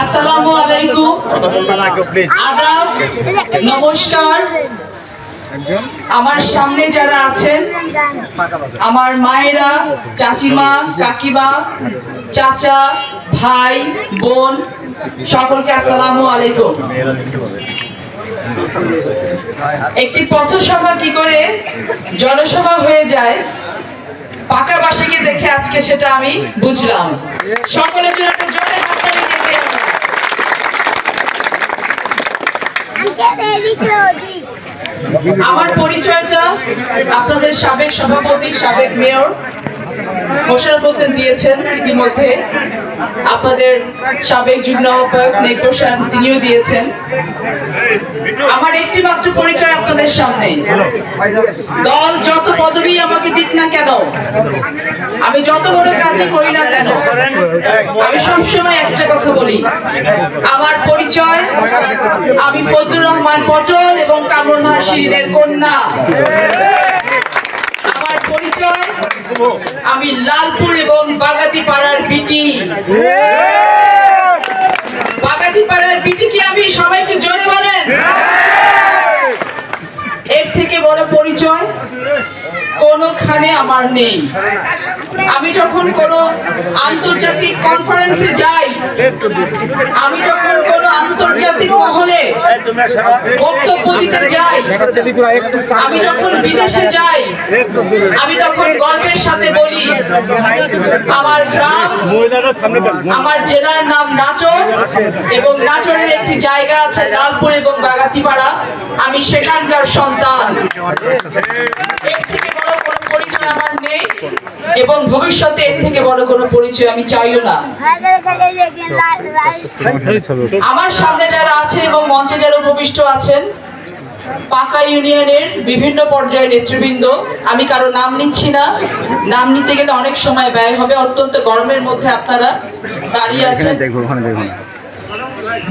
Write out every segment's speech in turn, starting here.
আসসালামু আলাইকুম। আদাব, নমস্কার। আমার সামনে যারা আছেন, আমার মায়েরা, চাচিমা, কাকিমা, চাচা, ভাই, বোন, সকলকে আসসালামু আলাইকুম। একটি পথসভা কি করে? জনসভা হয়ে যায়। পাকা বাসাকে দেখে আজকে সেটা আমি বুঝলাম সকলের জন্য একটা জোরে হাততালি দিয়ে। আমার পরিচয়টা আপনাদের সাবেক সভাপতি, সাবেক মেয়র মোশারফ হোসেন দিয়েছেন ইতিমধ্যে। আপনাদের সাবেক যুগ্ম আহ্বায়ক নেকোশান তিনিও দিয়েছেন। আমার একটি মাত্র পরিচয় আপনাদের সামনে। দল যত পদবি আমাকে দিক না কেন, আমি যত বড় কাজই করি না কেন, আমি সবসময় একটা কথা বলি। আমার পরিচয়, আমি ফজলুর রহমান পটল এবং কামরুল শিরিনের কন্যা। আমার পরিচয় আমি লালপুর এবং বাগাতি পাড়ার বিটি। বাগাতি পাড়ার বিটি কি আমি সবাইকে জোরে বলেন। এর থেকে বড় পরিচয় কোনোখানে আমার নেই। আমি যখন কোনো আন্তর্জাতিক কনফারেন্সে যাই, আমি যখন কোনো আন্তর্জাতিক মহলে বক্তব্য দিতে যাই, আমি যখন বিদেশে যাই, আমি তখন গর্বের সাথে বলি, আমার গ্রাম, আমার জেলার নাম নাচর এবং নাচরের একটি জায়গা আছে লালপুর এবং বাগাতিপাড়া। আমি সেখানকার সন্তান। পরিচয় আমার নেই এবং ভবিষ্যতে এর থেকে বড় কোনো পরিচয় আমি চাইও না। আমার সামনে যারা আছে এবং মঞ্চে যারা উপবিষ্ট আছেন পাকা ইউনিয়নের বিভিন্ন পর্যায়ের নেতৃবৃন্দ আমি কারও নাম নিচ্ছি না। নাম নিতে গেলে অনেক সময় ব্যয় হবে অত্যন্ত গরমের মধ্যে আপনারা দাঁড়িয়ে আছেন।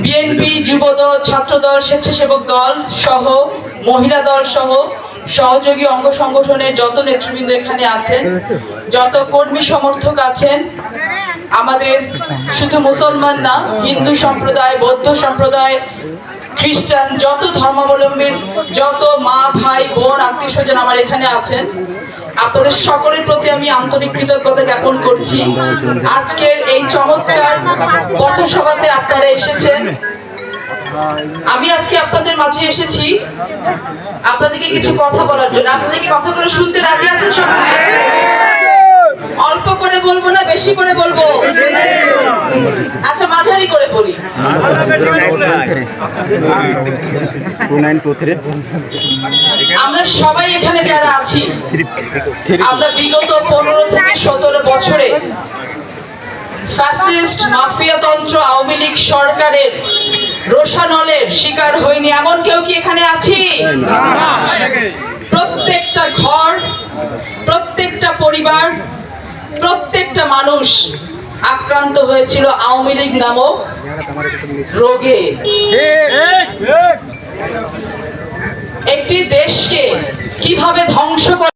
বিএনপি যুবদল ছাত্রদল স্বেচ্ছাসেবক দল সহ মহিলা দল সহ সহযোগী অঙ্গ সংগঠনের যত নেতৃবৃন্দ এখানে আছেন, যত কর্মী সমর্থক আছেন, আমাদের শুধু মুসলমান না, হিন্দু সম্প্রদায়, বৌদ্ধ সম্প্রদায়, খ্রিস্টান, যত ধর্মাবলম্বীর যত মা, ভাই, বোন, আত্মীয় স্বজন আমার এখানে আছেন, আপনাদের সকলের প্রতি আমি আন্তরিক কৃতজ্ঞতা জ্ঞাপন করছি। আজকের এই চমৎকার পথসভাতে আপনারা এসেছেন। আমি আজকে আপনাদের মাঝে এসেছি। আপনাদেরকে কিছু কথা বলার জন্য। আপনাদের কি কথাগুলো শুনতে রাজি আছেন সবাই? অল্প করে বলব না, বেশি করে বলব? আচ্ছা মাঝারি করে বলি। আমরা সবাই এখানে যারা আছি, আমরা বিগত পনেরো থেকে সতেরো বছরে ফ্যাসিস্ট মাফিয়াতন্ত্র আওয়ামী লীগ সরকারের রোশানলের শিকার হয়নি, এমন কেউ কি এখানে আছি? প্রত্যেকটা ঘর, প্রত্যেকটা পরিবার, প্রত্যেকটা মানুষ আক্রান্ত হয়েছিল আওয়ামী লীগ নামক রোগে। একটি দেশকে কীভাবে ধ্বংস করা